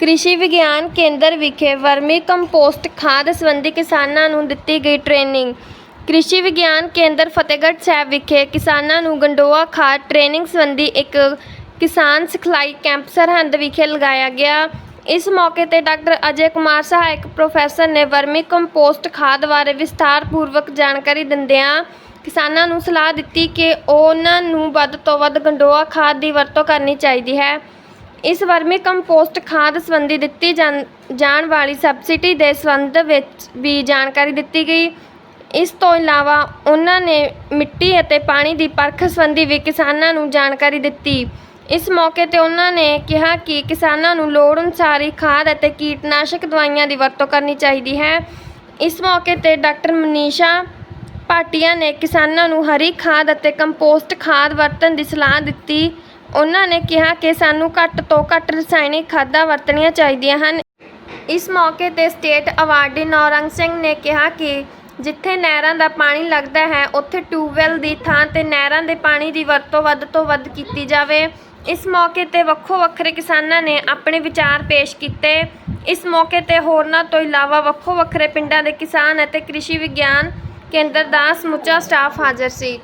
ਕ੍ਰਿਸ਼ੀ ਵਿਗਿਆਨ ਕੇਂਦਰ ਵਿਖੇ ਵਰਮੀ ਕੰਪੋਸਟ ਖਾਦ ਸੰਬੰਧੀ ਕਿਸਾਨਾਂ ਨੂੰ ਦਿੱਤੀ ਗਈ ਟ੍ਰੇਨਿੰਗ। ਕ੍ਰਿਸ਼ੀ ਵਿਗਿਆਨ ਕੇਂਦਰ ਫਤਿਹਗੜ੍ਹ ਸਾਹਿਬ ਵਿਖੇ ਕਿਸਾਨਾਂ ਨੂੰ ਗੰਡੋਆ ਖਾਦ ਟ੍ਰੇਨਿੰਗ ਸੰਬੰਧੀ ਇੱਕ ਕਿਸਾਨ ਸਿਖਲਾਈ ਕੈਂਪ ਸਰਹੰਦ ਵਿਖੇ ਲਗਾਇਆ ਗਿਆ। ਇਸ ਮੌਕੇ ਤੇ ਡਾਕਟਰ ਅਜੇ ਕੁਮਾਰ, ਸਹਾਇਕ ਪ੍ਰੋਫੈਸਰ ਨੇ ਵਰਮੀ ਕੰਪੋਸਟ ਖਾਦ ਬਾਰੇ ਵਿਸਥਾਰਪੂਰਵਕ ਜਾਣਕਾਰੀ ਦਿੰਦਿਆਂ ਕਿਸਾਨਾਂ ਨੂੰ ਸਲਾਹ ਦਿੱਤੀ ਕਿ ਉਹਨਾਂ ਨੂੰ ਵੱਧ ਤੋਂ ਵੱਧ ਗੰਡੋਆ ਖਾਦ ਦੀ ਵਰਤੋਂ ਕਰਨੀ ਚਾਹੀਦੀ ਹੈ। ਇਸ ਵਰਮੀ ਕੰਪੋਸਟ ਖਾਦ ਸੰਬੰਧੀ ਦਿੱਤੀ ਜਾਣ- ਜਾਣ ਵਾਲੀ ਸਬਸਿਡੀ ਦੇ ਸੰਬੰਧ ਵਿੱਚ ਵੀ ਜਾਣਕਾਰੀ ਦਿੱਤੀ ਗਈ। ਇਸ ਤੋਂ ਇਲਾਵਾ ਉਹਨਾਂ ਨੇ ਮਿੱਟੀ ਅਤੇ ਪਾਣੀ ਦੀ ਪਰਖ ਸੰਬੰਧੀ ਵੀ ਕਿਸਾਨਾਂ ਨੂੰ ਜਾਣਕਾਰੀ ਦਿੱਤੀ। ਇਸ ਮੌਕੇ ਤੇ ਉਹਨਾਂ ਨੇ ਕਿਹਾ ਕਿ ਕਿਸਾਨਾਂ ਨੂੰ ਲੋੜ ਅਨੁਸਾਰ ਹੀ ਖਾਦ ਅਤੇ ਕੀਟਨਾਸ਼ਕ ਦਵਾਈਆਂ ਦੀ ਵਰਤੋਂ ਕਰਨੀ ਚਾਹੀਦੀ ਹੈ। ਇਸ ਮੌਕੇ ਤੇ ਡਾਕਟਰ ਮਨੀਸ਼ਾ ਭਾਟੀਆ ਨੇ ਕਿਸਾਨਾਂ ਨੂੰ ਹਰੀ ਖਾਦ ਅਤੇ ਕੰਪੋਸਟ ਖਾਦ ਵਰਤਣ ਦੀ ਸਲਾਹ ਦਿੱਤੀ। ਉਹਨਾਂ ਨੇ ਕਿਹਾ ਕਿ ਸਾਨੂੰ ਘੱਟ ਤੋਂ ਘੱਟ ਰਸਾਇਣਿਕ ਖਾਦਾਂ ਵਰਤਣੀਆਂ ਚਾਹੀਦੀਆਂ ਹਨ। ਇਸ ਮੌਕੇ ਤੇ ਸਟੇਟ ਅਵਾਰਡੀ ਨੌਰੰਗ ਸਿੰਘ ਨੇ ਕਿਹਾ ਕਿ ਜਿੱਥੇ ਨਹਿਰਾਂ ਦਾ ਪਾਣੀ ਲੱਗਦਾ ਹੈ, ਉੱਥੇ ਟਿਊਬਵੈੱਲ ਦੀ ਥਾਂ ਤੇ ਨਹਿਰਾਂ ਦੇ ਪਾਣੀ ਦੀ ਵਰਤੋਂ ਵੱਧ ਤੋਂ ਵੱਧ ਕੀਤੀ ਜਾਵੇ। ਇਸ ਮੌਕੇ ਤੇ ਵੱਖੋ ਵੱਖਰੇ ਕਿਸਾਨਾਂ ਨੇ ਆਪਣੇ ਵਿਚਾਰ ਪੇਸ਼ ਕੀਤੇ। ਇਸ ਮੌਕੇ ਤੇ ਹੋਰਨਾਂ ਤੋਂ ਇਲਾਵਾ ਵੱਖੋ ਵੱਖਰੇ ਪਿੰਡਾਂ ਦੇ ਕਿਸਾਨ ਅਤੇ ਕ੍ਰਿਸ਼ੀ ਵਿਗਿਆਨ ਕੇਂਦਰ ਦਾ ਸਮੁੱਚਾ ਸਟਾਫ ਹਾਜ਼ਰ ਸੀ।